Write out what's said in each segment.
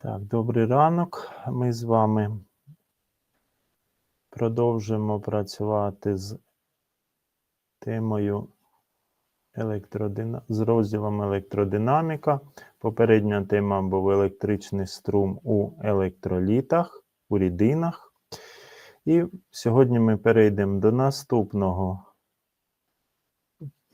Так, добрий ранок. Ми з вами продовжуємо працювати з темою електродина... з розділом електродинаміка. Попередня тема був електричний струм у електролітах, у рідинах. І сьогодні ми перейдемо до наступного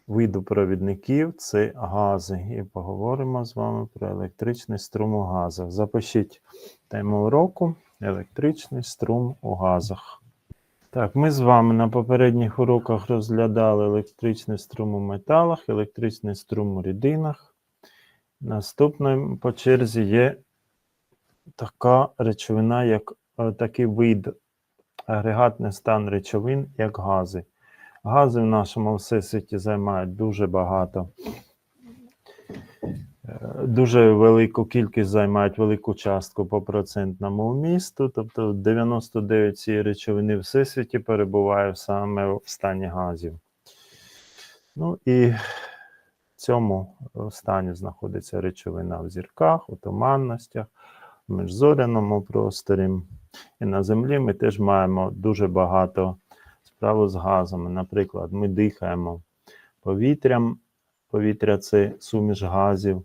виду провідників це гази. І поговоримо з вами про електричний струм у газах. Запишіть тему уроку електричний струм у газах. Так, ми з вами на попередніх уроках розглядали електричний струм у металах, електричний струм у рідинах. Наступним по черзі є така речовина, як е, такий вид агрегатний стан речовин, як гази. Гази в нашому всесвіті займають дуже багато, е, дуже велику кількість займають велику частку по процентному вмісту, тобто 99 цієї речовини всесвіті перебуває саме в стані газів. Ну і в цьому стані знаходиться речовина в зірках, у туманностях, в міжзоряному просторі. І на землі ми теж маємо дуже багато справу з газами. Наприклад, ми дихаємо повітрям. Повітря це суміш газів,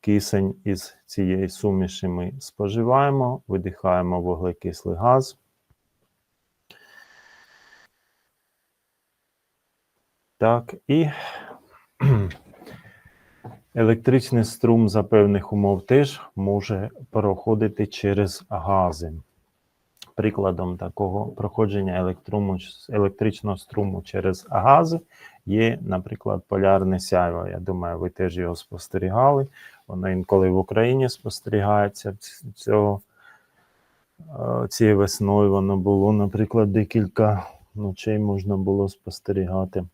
кисень із цієї суміші ми споживаємо, видихаємо вуглекислий газ. Так, і електричний струм за певних умов теж може проходити через гази. Прикладом такого проходження електруму, електричного струму через гази є, наприклад, полярне сяйво. Я думаю, ви теж його спостерігали. Воно інколи в Україні спостерігається цього, цієї весною. Воно було, наприклад, декілька ночей можна було спостерігати.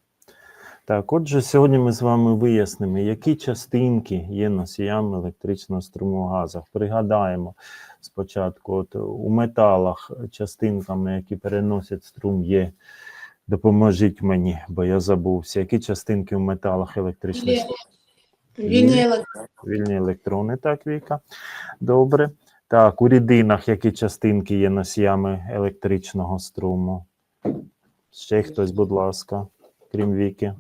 Так, отже, сьогодні ми з вами вияснимо, які частинки є носіями електричного струму в газах. Пригадаємо спочатку, от у металах частинками, які переносять струм, є. Допоможіть мені, бо я забувся. Які частинки в металах електричних струм? Вільні електрони. Вільні електрони, так, Віка. Добре. Так, у рідинах які частинки є носіями електричного струму? Ще хтось, будь ласка, крім Віки.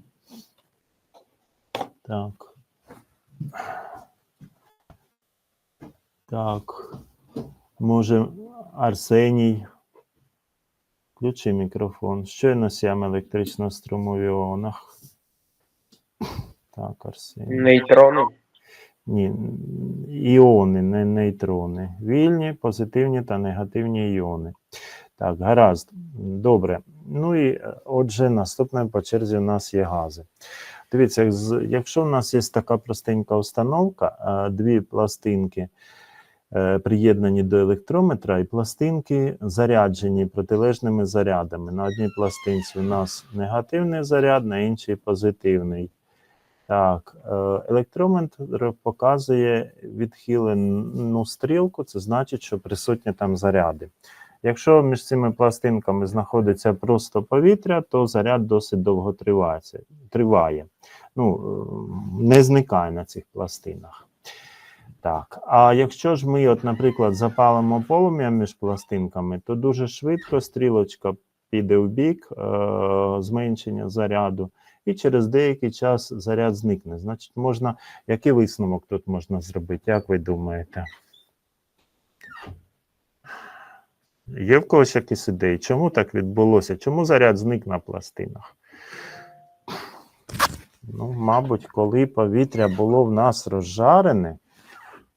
Так. Так. Може, Арсеній. Включи мікрофон. Що є носіями електричного струму в іонах? Так, Арсеній. Нейтрони. Ні, іони, не нейтрони. Вільні, позитивні та негативні іони. Так, гаразд. Добре. Ну і е, отже, наступним по черзі у нас є гази. Дивіться, якщо в нас є така простенька установка, дві пластинки е, приєднані до електрометра, і пластинки заряджені протилежними зарядами. На одній пластинці у нас негативний заряд, на іншій позитивний. Так, е, електрометр показує відхилену стрілку, це значить, що присутні там заряди. Якщо між цими пластинками знаходиться просто повітря, то заряд досить довго тривається, триває. Ну, е, не зникає на цих пластинах. Так, а якщо ж ми, от, наприклад, запалимо полум'я між пластинками, то дуже швидко стрілочка піде в бік е, зменшення заряду, і через деякий час заряд зникне. Значить, можна, який висновок тут можна зробити? Як ви думаєте? Є в когось якісь ідеї? Чому так відбулося? Чому заряд зник на пластинах? Ну, мабуть, коли повітря було в нас розжарене,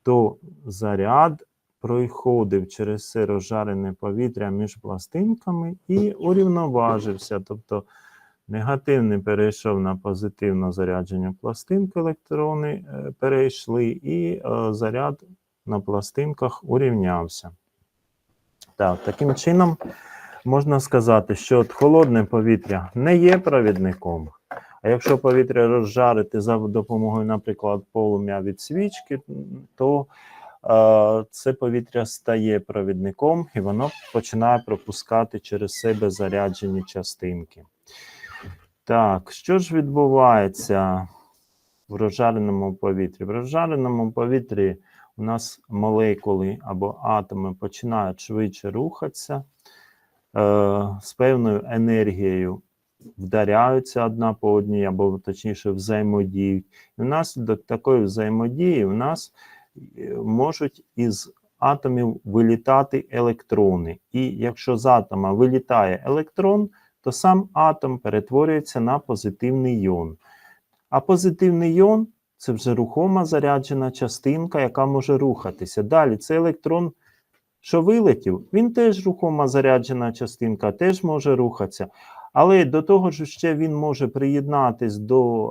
то заряд проходив через це розжарене повітря між пластинками і урівноважився. Тобто негативний перейшов на позитивно зарядження пластинки, електрони е, перейшли, і е, заряд на пластинках урівнявся. Так, таким чином можна сказати, що от холодне повітря не є провідником. А якщо повітря розжарити за допомогою, наприклад, полум'я від свічки, то е, це повітря стає провідником і воно починає пропускати через себе заряджені частинки. Так, що ж відбувається в розжареному повітрі? В розжареному повітрі у нас молекули або атоми починають швидше рухатися, е, з певною енергією вдаряються одна по одній, або точніше взаємодіють. І внаслідок такої взаємодії в нас е, можуть із атомів вилітати електрони. І якщо з атома вилітає електрон, то сам атом перетворюється на позитивний іон. А позитивний іон це вже рухома заряджена частинка, яка може рухатися. Далі це електрон, що вилетів, він теж рухома заряджена частинка, теж може рухатися. Але до того ж, ще він може приєднатись до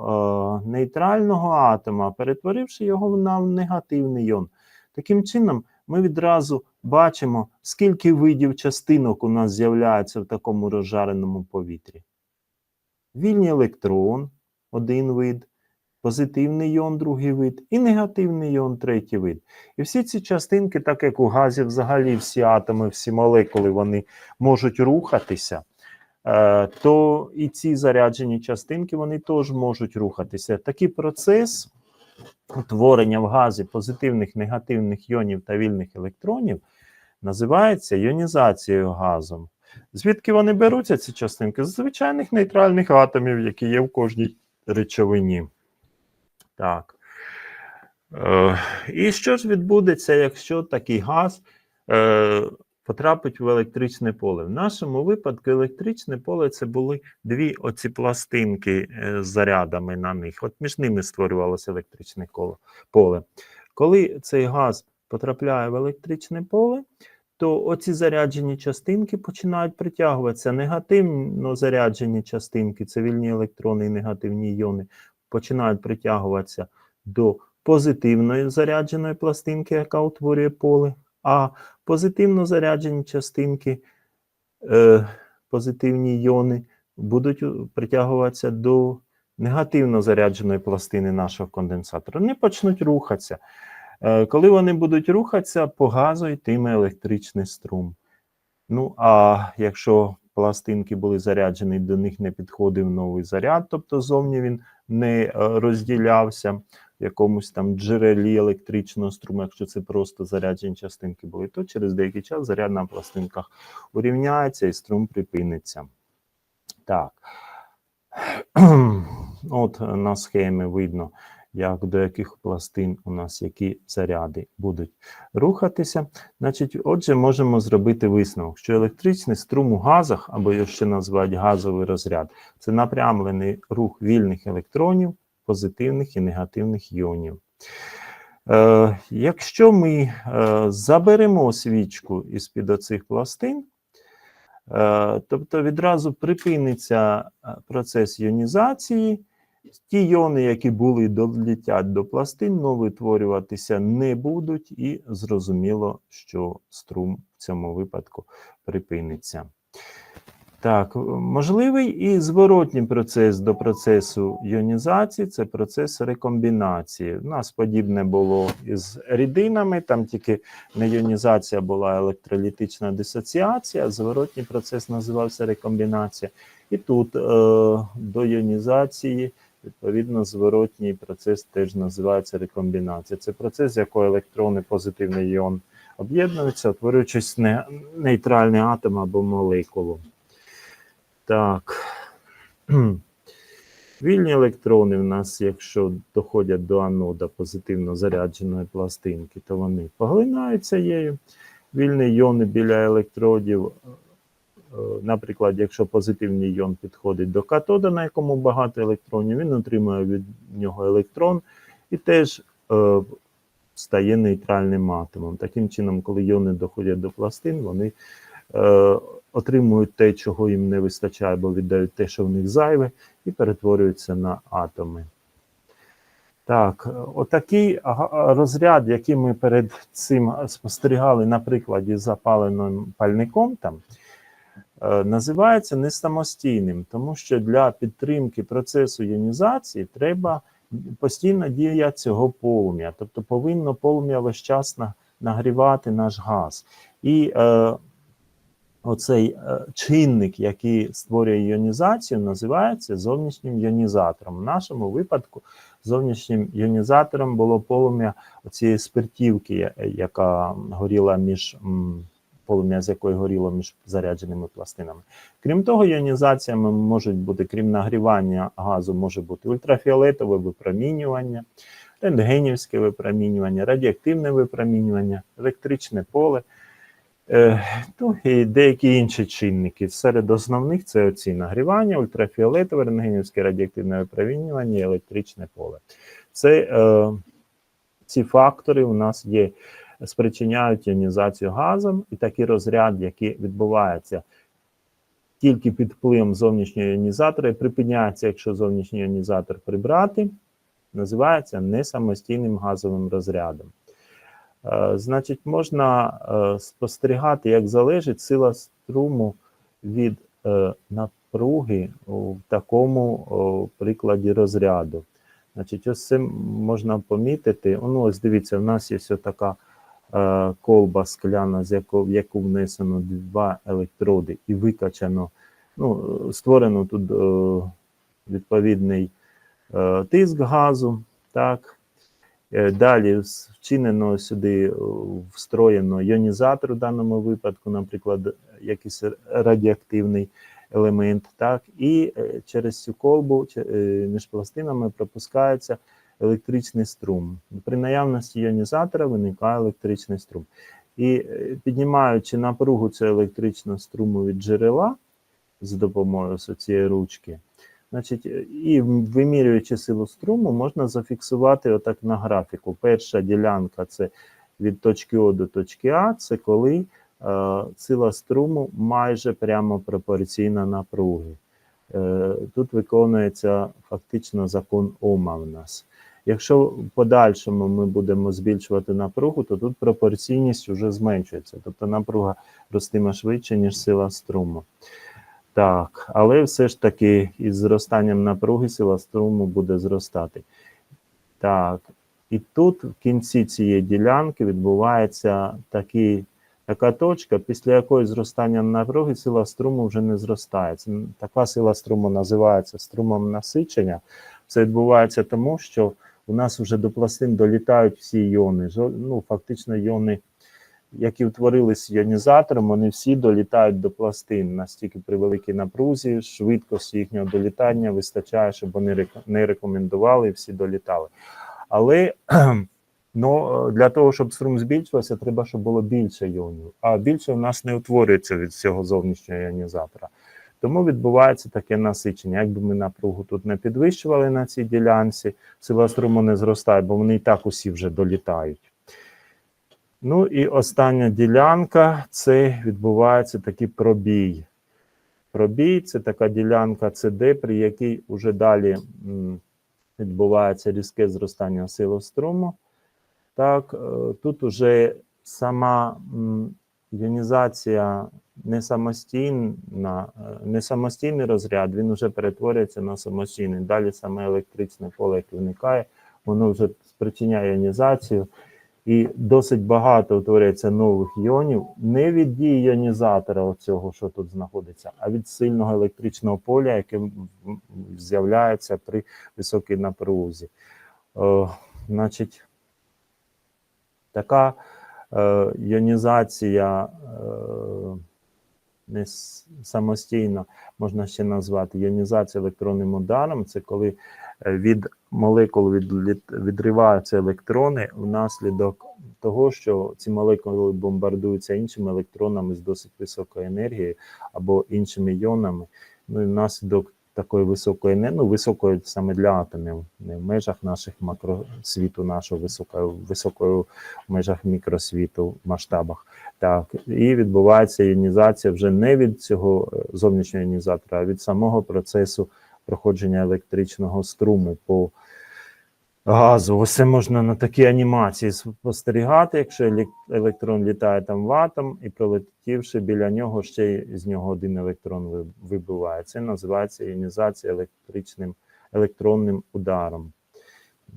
е, нейтрального атома, перетворивши його на негативний іон. Таким чином, ми відразу бачимо, скільки видів частинок у нас з'являється в такому розжареному повітрі. Вільний електрон один вид, позитивний іон другий вид, і негативний іон третій вид. І всі ці частинки, так як у газі, взагалі всі атоми, всі молекули, вони можуть рухатися. е, То і ці заряджені частинки вони теж можуть рухатися. Такий процес утворення в газі позитивних, негативних іонів та вільних електронів називається іонізацією газом. Звідки вони беруться, ці частинки? З звичайних нейтральних атомів, які є в кожній речовині. Так. Е, і що ж відбудеться, якщо такий газ е, потрапить в електричне поле? В нашому випадку електричне поле це були дві оці пластинки е, з зарядами на них. От між ними створювалося електричне поле. Коли цей газ потрапляє в електричне поле, то оці заряджені частинки починають притягуватися. Негативно заряджені частинки, це вільні електрони і негативні іони, починають притягуватися до позитивної зарядженої пластинки, яка утворює поле, а позитивно заряджені частинки, е, позитивні іони, будуть притягуватися до негативно зарядженої пластини нашого конденсатора. Вони почнуть рухатися. Е, Коли вони будуть рухатися, по газу йтиме електричний струм. Ну, а якщо пластинки були заряджені, до них не підходив новий заряд, тобто зовні він не е, розділявся в якомусь там джерелі електричного струму, якщо це просто заряджені частинки були, то через деякий час заряд на пластинках урівняється і струм припиниться. Так. От на схемі видно, як до яких пластин у нас які заряди будуть рухатися. Значить, отже, можемо зробити висновок, що електричний струм у газах, або його ще називають газовий розряд, це напрямлений рух вільних електронів, позитивних і негативних іонів. Е, якщо ми е, заберемо свічку із під оцих пластин, е, тобто відразу припиниться е, процес іонізації, ті іони, які були долетять до пластин, но витворюватися не будуть, і зрозуміло, що струм в цьому випадку припиниться. Так, можливий і зворотній процес до процесу іонізації це процес рекомбінації. У нас подібне було із рідинами, там тільки не іонізація була електролітична дисоціація, зворотній процес називався рекомбінація. І тут е, до іонізації, відповідно, зворотній процес теж називається рекомбінація. Це процес, з якого електрони, позитивний іон об'єднуються, утворюючись не, нейтральний атом або молекулу. Так. Вільні електрони в нас, якщо доходять до анода позитивно зарядженої пластинки, то вони поглинаються її. Вільні іони біля електродів, наприклад, якщо позитивний іон підходить до катода, на якому багато електронів, він отримує від нього електрон і теж е, стає нейтральним атомом. Таким чином, коли іони доходять до пластин, вони е, отримують те, чого їм не вистачає, або віддають те, що в них зайве, і перетворюються на атоми. Так, отакий розряд, який ми перед цим спостерігали на прикладі запаленим пальником, там, е, називається не самостійним, тому що для підтримки процесу іонізації треба постійно дія цього полум'я. Тобто повинно полум'я весь час нагрівати наш газ. І е, оцей е, чинник, який створює іонізацію, називається зовнішнім іонізатором. В нашому випадку зовнішнім іонізатором було полум'я цієї спиртівки, яка горіла між м, полум'я, з якої горіло між зарядженими пластинами. Крім того, іонізаціями можуть бути, крім нагрівання газу, може бути ультрафіолетове випромінювання, рентгенівське випромінювання, радіоактивне випромінювання, електричне поле. Е, ну і деякі інші чинники. Серед основних це оці нагрівання, ультрафіолетове, рентгенівське радіоактивне випромінювання і електричне поле. Це е, ці фактори у нас є, спричиняють іонізацію газом, і такий розряд, який відбувається тільки під впливом зовнішнього іонізатора, і припиняється, якщо зовнішній іонізатор прибрати, називається несамостійним газовим розрядом. Е, Значить, можна е, спостерігати, як залежить сила струму від е, напруги у такому прикладі розряду. Значить, ось це можна помітити. Ну, ось дивіться, в нас є ось така колба скляна, з яко, в яку внесено два електроди і викачано, ну, е, створено тут е, відповідний е, тиск газу. Так, Е, Далі вчинено сюди, е, встроєно іонізатор в даному випадку, наприклад, якийсь радіоактивний елемент, так, і е, через цю колбу е, між пластинами пропускається електричний струм. При наявності іонізатора виникає електричний струм. І е, піднімаючи напругу цього електричного струму від джерела за допомогою цієї ручки, Значить, е, і вимірюючи силу струму, можна зафіксувати отак на графіку. Перша ділянка це від точки О до точки А, це коли е, сила струму майже прямо пропорційна напруги. Е, тут виконується фактично закон Ома в нас. Якщо в подальшому ми будемо збільшувати напругу, то тут пропорційність вже зменшується, тобто напруга ростиме швидше, ніж сила струму. Так, але все ж таки із зростанням напруги сила струму буде зростати. Так, і тут в кінці цієї ділянки відбувається такий, така точка, після якої зростання напруги сила струму вже не зростає. Така сила струму називається струмом насичення. Це відбувається тому, що у нас вже до пластин долітають всі іони. Ну, фактично, іони які утворились іонізатором, вони всі долітають до пластин настільки при великій напрузі, швидкості їхнього долітання вистачає, щоб вони не рекомендували і всі долітали. Але ну, для того, щоб струм збільшувався, треба, щоб було більше іонів. А більше в нас не утворюється від цього зовнішнього іонізатора. Тому відбувається таке насичення. Якби ми напругу тут не підвищували на цій ділянці, сила струму не зростає, бо вони і так усі вже долітають. Ну і остання ділянка це відбувається такий пробій. Пробій це така ділянка CD, при якій вже далі відбувається різке зростання сили струму. Так, е, тут уже сама іонізація не самостійна, е, не самостійний розряд, він вже перетворюється на самостійний. Далі саме електричне поле, яке виникає, воно вже спричиняє іонізацію. І досить багато утворюється нових іонів не від дії іонізатора, оцього, що тут знаходиться, а від сильного електричного поля, яке з'являється при високій напрузі. Е, значить, така е, іонізація е, не самостійно можна ще назвати іонізація електронним ударом. Це коли е, від молекул відриваються електрони внаслідок того, що ці молекули бомбардуються іншими електронами з досить високою енергією або іншими іонами. Ну і внаслідок такої високої не ну високої саме для атомів, не в межах наших макросвіту, нашого високою, високої в межах мікросвіту в масштабах. Так, і відбувається іонізація вже не від цього е, зовнішнього іонізатора, а від самого процесу проходження електричного струму по газу. Ось можна на такій анімації спостерігати, якщо електрон літає там в атом, і пролетівши біля нього, ще з нього один електрон ви- вибиває. Це називається іонізація електричним електронним ударом.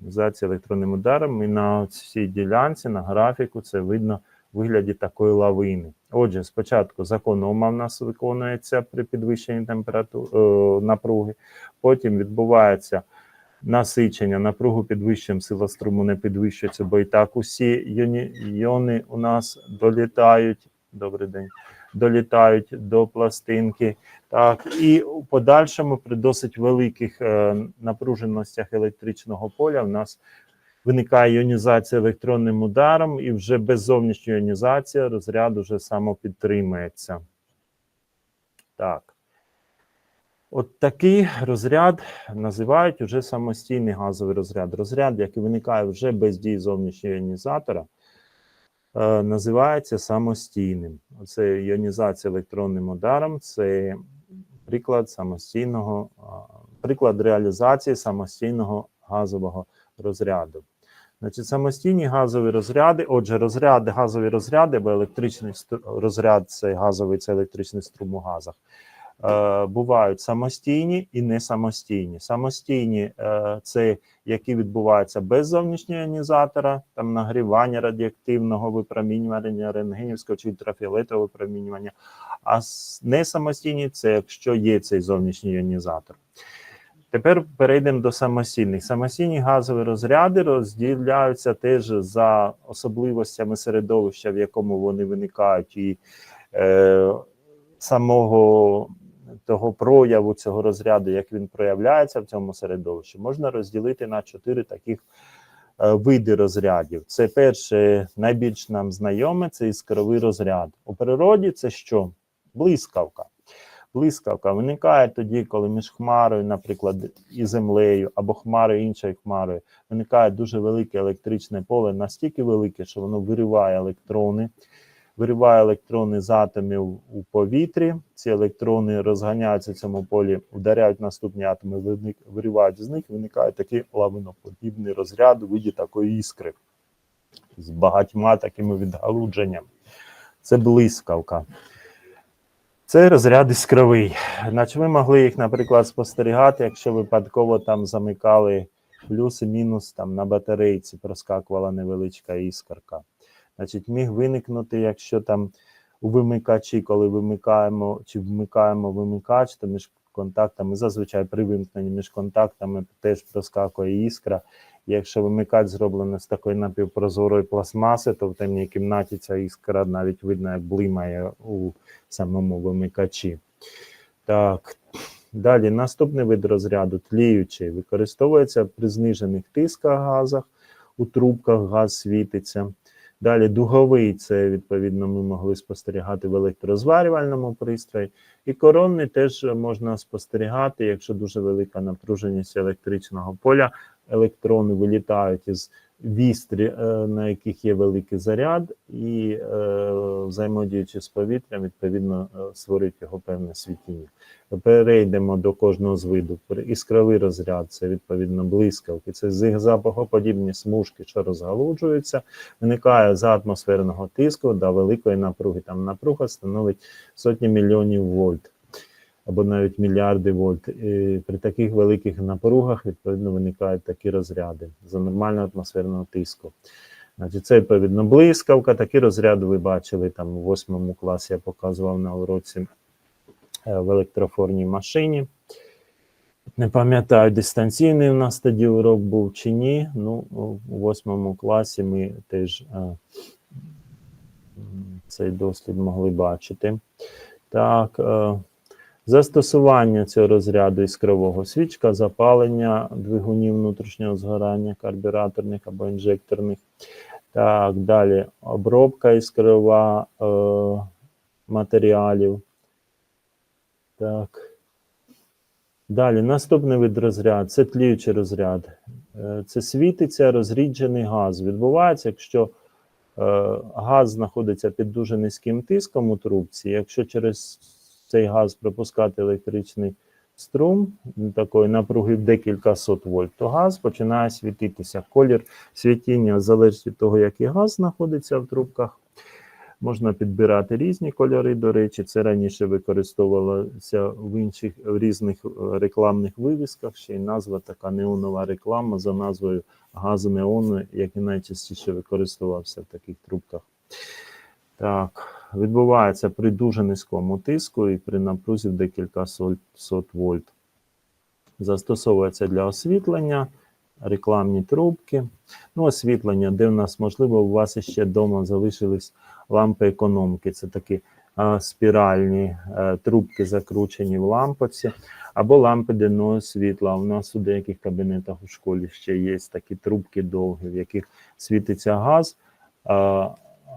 Іонізація електронним ударом, і на цій ділянці, на графіку, це видно в вигляді такої лавини. Отже, спочатку закон Ома в нас виконується при підвищенні температури е, напруги, потім відбувається насичення напругу підвищенням сила струму не підвищується, бо і так усі йоні, йони у нас долітають. Добрий день. Долітають до пластинки, так і у подальшому при досить великих е, напруженостях електричного поля в нас виникає іонізація електронним ударом, і вже без зовнішньої іонізації розряд уже самопідтримується. Так. От такий розряд називають вже самостійний газовий розряд. Розряд, який виникає вже без дії зовнішнього іонізатора, е, називається самостійним. Це іонізація електронним ударом, це приклад самостійного, приклад реалізації самостійного газового розряду. Значить, самостійні газові розряди. Отже, розряди, газові розряди, бо електричний розряд це газовий, це електричний струм у газах. Е, бувають самостійні і не самостійні. Самостійні е, це які відбуваються без зовнішнього іонізатора, там нагрівання радіоактивного випромінювання, рентгенівського чи ультрафіолетового випромінювання. А не самостійні це якщо є цей зовнішній іонізатор. Тепер перейдемо до самостійних. Самостійні газові розряди розділяються теж за особливостями середовища, в якому вони виникають, і е, самого того прояву цього розряду, як він проявляється в цьому середовищі, можна розділити на чотири таких е, види розрядів. Це перше, найбільш нам знайоме, це іскровий розряд. У природі це що? Блискавка. Блискавка виникає тоді, коли між хмарою, наприклад, і землею, або хмарою іншою хмарою, виникає дуже велике електричне поле, настільки велике, що воно вириває електрони, вириває електрони з атомів у повітрі. Ці електрони розганяються в цьому полі, ударяють наступні атоми, виривають з них, виникає такий лавиноподібний розряд у виді такої іскри з багатьма такими відгалудженнями. Це блискавка. Це розряд іскровий. Значить, ви могли їх, наприклад, спостерігати, якщо випадково там замикали плюс і мінус там на батарейці, проскакувала невеличка іскорка. Значить, міг виникнути, якщо там у вимикачі, коли вимикаємо чи вмикаємо вимикач, то між контактами, зазвичай при вимкненні між контактами теж проскакує іскра. Якщо вимикач зроблений з такої напівпрозорої пластмаси, то в темній кімнаті ця іскра навіть видно, як блимає у самому вимикачі. Так, далі наступний вид розряду тліючий використовується при знижених тисках газах, у трубках газ світиться. Далі дуговий це відповідно ми могли спостерігати в електрозварювальному пристрої. І коронний теж можна спостерігати, якщо дуже велика напруженість електричного поля, електрони вилітають із вістрі, е, на яких є великий заряд, і е, взаємодіючи з повітрям, відповідно е, створюють його певне світіння. Перейдемо до кожного з виду. Іскровий розряд це відповідно блискавки, це зигзагоподібні смужки, що розгалуджуються, виникає за атмосферного тиску до великої напруги. Там напруга становить сотні мільйонів вольт або навіть мільярди вольт. І при таких великих напругах відповідно виникають такі розряди за нормального атмосферного тиску. Значить, це відповідно блискавка. Такі розряди ви бачили там у восьмому класі. Я показував на уроці е, в електрофорній машині. Не пам'ятаю, дистанційний у нас тоді урок був чи ні. Ну, у восьмому класі ми теж е, м, цей дослід могли бачити. Так, е, застосування цього розряду іскрового свічка, запалення двигунів внутрішнього згорання, карбюраторних або інжекторних. Так, далі обробка іскрова е, матеріалів. Так. Далі, наступний вид розряд це тліючий розряд. Е, Це світиться розріджений газ. Відбувається, якщо е, газ знаходиться під дуже низьким тиском у трубці, якщо через цей газ пропускати електричний струм такої напруги в декілька сот вольт, то газ починає світитися. Колір світіння залежить від того, який газ знаходиться в трубках. Можна підбирати різні кольори. До речі, це раніше використовувалося в інших в різних е, рекламних вивісках. Ще й назва така неонова реклама за назвою газ неону, який найчастіше використовувався в таких трубках. Так, відбувається при дуже низькому тиску і при напрузі в декілька сот вольт. Застосовується для освітлення, рекламні трубки. Ну, освітлення, де в нас, можливо, у вас ще вдома залишились лампи економки. Це такі а, спіральні е, трубки, закручені в лампочці, або лампи денного світла. У нас у деяких кабінетах у школі ще є такі трубки довгі, в яких світиться газ. А,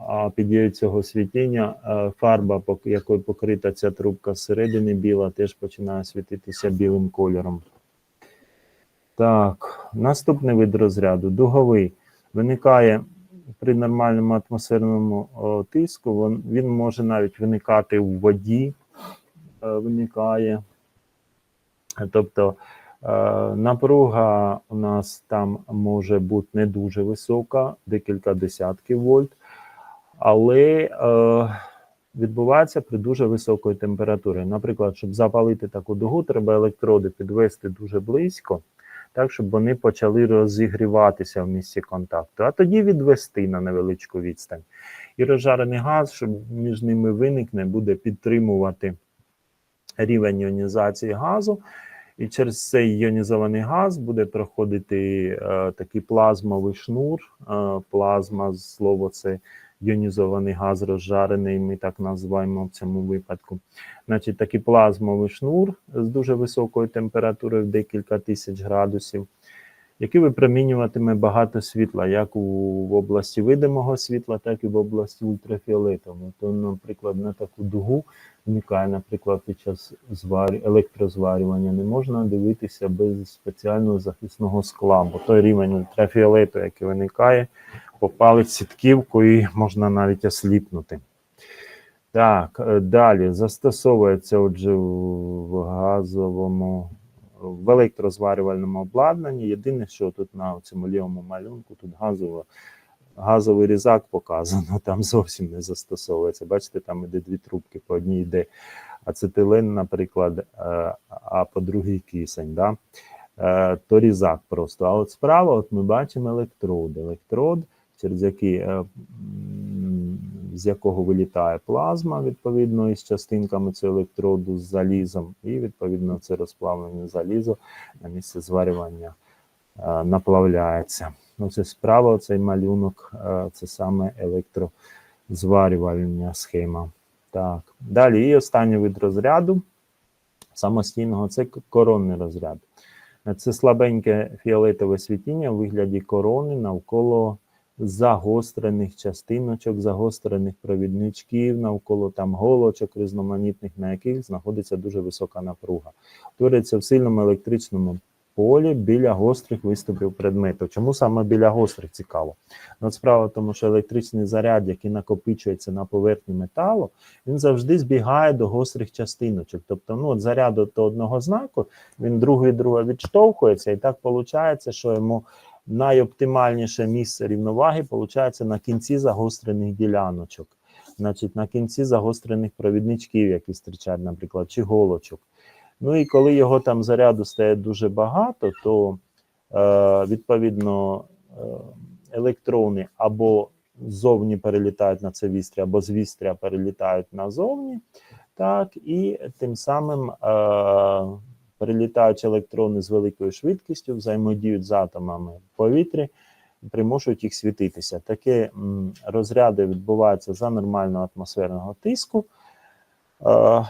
а під дією цього світіння е, фарба, якою покрита ця трубка зсередини біла, теж починає світитися білим кольором. Так, наступний вид розряду дуговий. Виникає при нормальному атмосферному тиску. Він, він може навіть виникати в воді, е, виникає. Тобто е, напруга у нас там може бути не дуже висока, декілька десятків вольт, але е, відбувається при дуже високої температурі. Наприклад, щоб запалити таку дугу, треба електроди підвести дуже близько, так, щоб вони почали розігріватися в місці контакту, а тоді відвести на невеличку відстань. І розжарений газ, що між ними виникне, буде підтримувати рівень іонізації газу. І через цей іонізований газ буде проходити е, такий плазмовий шнур. Е, плазма, слово це іонізований газ розжарений, ми так називаємо в цьому випадку. Значить, такий плазмовий шнур з дуже високою температурою в декілька тисяч градусів, який випромінюватиме багато світла, як у, в області видимого світла, так і в області ультрафіолетового. То, наприклад, на таку дугу виникає, наприклад, під час зварі, електрозварювання не можна дивитися без спеціального захисного скла, бо той рівень ультрафіолету, який виникає, попалить сітківку і можна навіть осліпнути. Так, е, далі застосовується отже в газовому, в електрозварювальному обладнанні. Єдине, що тут на цьому лівому малюнку, тут газово, газовий різак показано, там зовсім не застосовується. Бачите, там іде дві трубки, по одній йде ацетилен, наприклад, е, а по другій кисень. Да? Е, То різак просто. А от справа от ми бачимо електрод. Електрод, через е, з якого вилітає плазма, відповідно, із частинками цього електроду з залізом, і відповідно це розплавлене залізо на місце зварювання е, наплавляється. Ну, це справа, цей малюнок, е, це саме електрозварювальна схема. Так. Далі і останній вид розряду самостійного це коронний розряд. Це слабеньке фіолетове світіння у вигляді корони навколо загострених частиночок, загострених провідничків, навколо там голочок різноманітних, на яких знаходиться дуже висока напруга. Твориться в сильному електричному полі біля гострих виступів предмету. Чому саме біля гострих цікаво? Ну, от справа в тому, що електричний заряд, який накопичується на поверхні металу, він завжди збігає до гострих частиночок. Тобто, ну, от заряду до одного знаку, він другий друга відштовхується, і так виходить, що йому найоптимальніше місце рівноваги виходить на кінці загострених діляночок. Значить, на кінці загострених провідничків, які зустрічають, наприклад, чи голочок. Ну і коли його там заряду стає дуже багато, то е, відповідно е, електрони або ззовні перелітають на це вістря, або з вістря перелітають назовні, так, і тим самим е, перелітаючи електрони з великою швидкістю, взаємодіють з атомами в повітрі, примушують їх світитися. Такі розряди відбуваються за нормального атмосферного тиску. Е,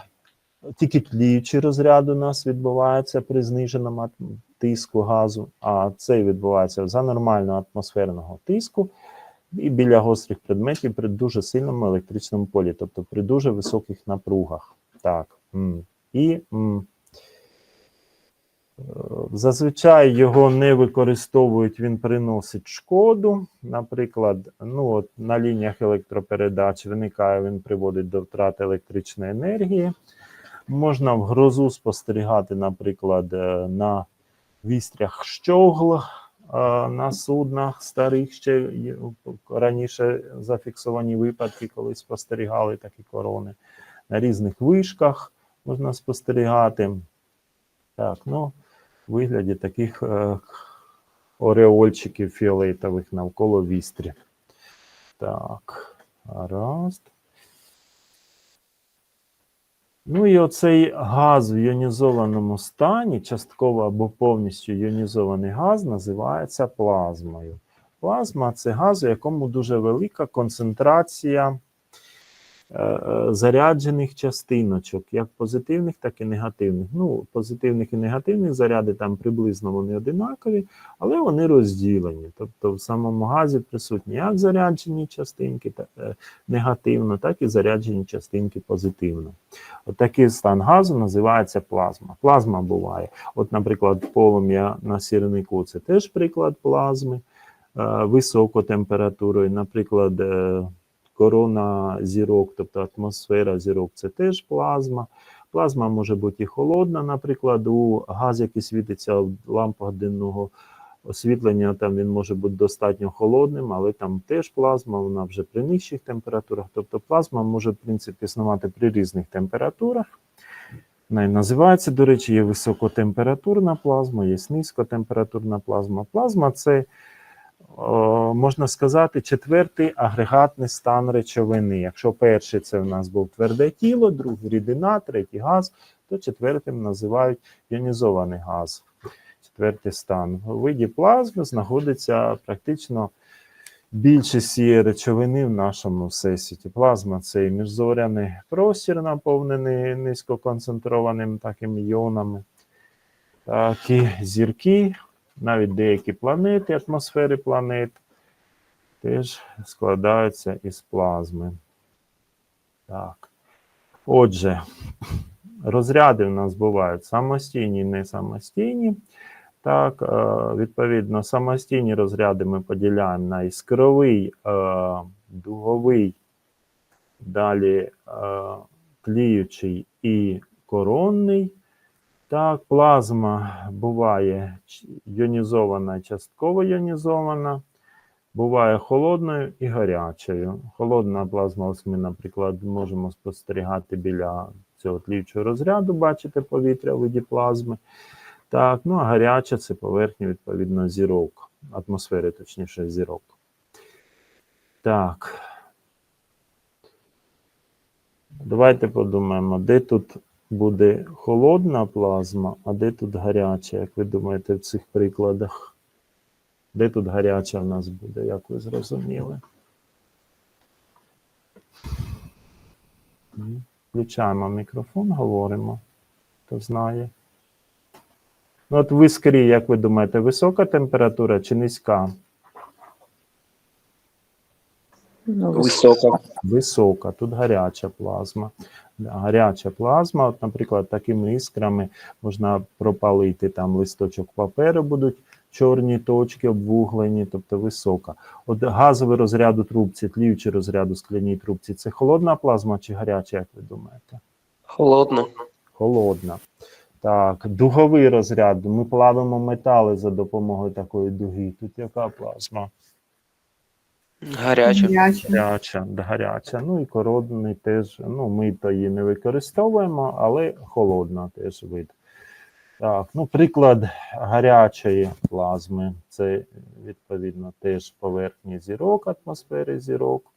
тільки тліючі розряди у нас відбуваються при зниженому тиску газу, а цей відбувається за нормального атмосферного тиску і біля гострих предметів при дуже сильному електричному полі, тобто при дуже високих напругах. Так. І зазвичай його не використовують, він приносить шкоду. Наприклад, ну от на лініях електропередач виникає, він приводить до втрати електричної енергії. Можна в грозу спостерігати, наприклад, е, на вістрях щогл, е, на суднах старих ще раніше зафіксовані випадки, коли спостерігали такі корони. На різних вишках можна спостерігати. Так, ну, вигляді таких е, ореольчиків фіолетових навколо вістрі. Так, гаразд. Ну і оцей газ в іонізованому стані, частково або повністю іонізований газ, називається плазмою. Плазма це газ, у якому дуже велика концентрація заряджених частиночок, як позитивних, так і негативних. Ну, позитивних і негативних заряди там приблизно вони одинакові, але вони розділені. Тобто в самому газі присутні як заряджені частинки е, негативно, так і заряджені частинки позитивно. От такий стан газу називається плазма. Плазма буває. От, наприклад, полум'я на сірнику це теж приклад плазми е, високотемпературою. Наприклад, е, корона зірок, тобто атмосфера зірок, це теж плазма. Плазма може бути і холодна, наприклад, у газ, який світиться в лампах денного освітлення, там він може бути достатньо холодним, але там теж плазма, вона вже при нижчих температурах. Тобто плазма може, в принципі, існувати при різних температурах. Вона і називається, до речі, є високотемпературна плазма, є низькотемпературна плазма. Плазма це, можна сказати, четвертий агрегатний стан речовини. Якщо перший це в нас був тверде тіло, другий рідина, третій газ, то четвертим називають іонізований газ. Четвертий стан. У виді плазми знаходиться практично більшість цієї речовини в нашому всесвіті. Плазма це і міжзоряний простір, наповнений низькоконцентрованим такими іонами, так і зірки, навіть деякі планети, атмосфери планет теж складаються із плазми. Так. Отже, розряди в нас бувають самостійні і не самостійні. Так, е, відповідно, самостійні розряди ми поділяємо на іскровий, е, дуговий, далі е, тліючий і коронний. Так, плазма буває іонізована, частково іонізована, буває холодною і гарячою. Холодна плазма, ось ми, наприклад, можемо спостерігати біля цього тліючого розряду, бачите повітря в виді плазми. Так, ну а гаряча це поверхня, відповідно, зірок, атмосфери, точніше, зірок. Так. Давайте подумаємо, де тут буде холодна плазма, а де тут гаряча, як ви думаєте, в цих прикладах? Де тут гаряча в нас буде, як ви зрозуміли? Включаємо мікрофон, говоримо, хто знає. Ну, от в іскрі, як ви думаєте, висока температура чи низька? Ну, Висока. Висока, тут гаряча плазма. Гаряча плазма, от, наприклад, такими іскрами можна пропалити там листочок паперу, будуть чорні точки обвуглені, тобто висока. От газовий розряд у трубці, тліючий розряд у скляній трубці це холодна плазма чи гаряча, як ви думаєте? Холодна. Холодна. Так, дуговий розряд. Ми плавимо метали за допомогою такої дуги. Тут яка плазма? Гаряча. Гаряча. Гаряча, гаряча. Ну і кородний теж. Ну, ми то її не використовуємо, але холодна теж вид. Так, ну, приклад гарячої плазми це відповідно теж поверхні зірок, атмосфери зірок.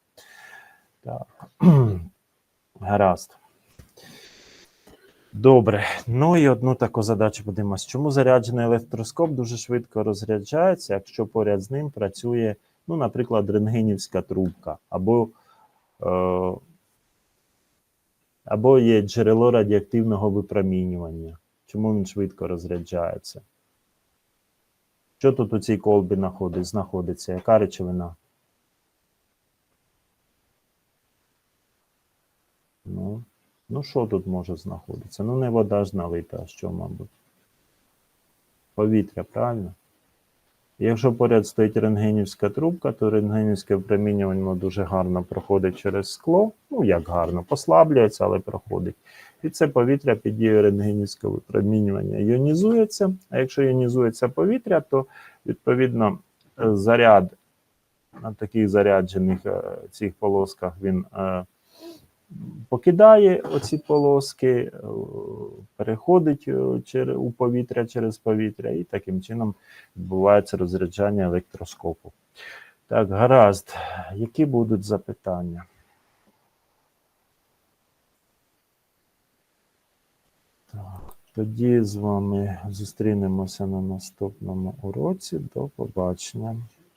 Так. Гаразд. Добре. Ну і одну таку задачу подивимось. Чому заряджений електроскоп дуже швидко розряджається, якщо поряд з ним працює, ну, наприклад, рентгенівська трубка, або, е, або є джерело радіоактивного випромінювання. Чому він швидко розряджається? Що тут у цій колбі знаходиться? Яка речовина? Ну, ну що тут може знаходитися? Ну, не вода ж налита, а що, мабуть? Повітря, правильно? Якщо поряд стоїть рентгенівська трубка, то рентгенівське випромінювання воно дуже гарно проходить через скло. Ну, як гарно, послаблюється, але проходить. І це повітря під дією рентгенівського випромінювання іонізується. А якщо іонізується повітря, то відповідно е, заряд на таких заряджених е, цих полосках він е, покидає оці полоски, е, переходить е, у повітря через повітря, і таким чином відбувається розряджання електроскопу. Так, гаразд. Які будуть запитання? Тоді з вами зустрінемося на наступному уроці. До побачення.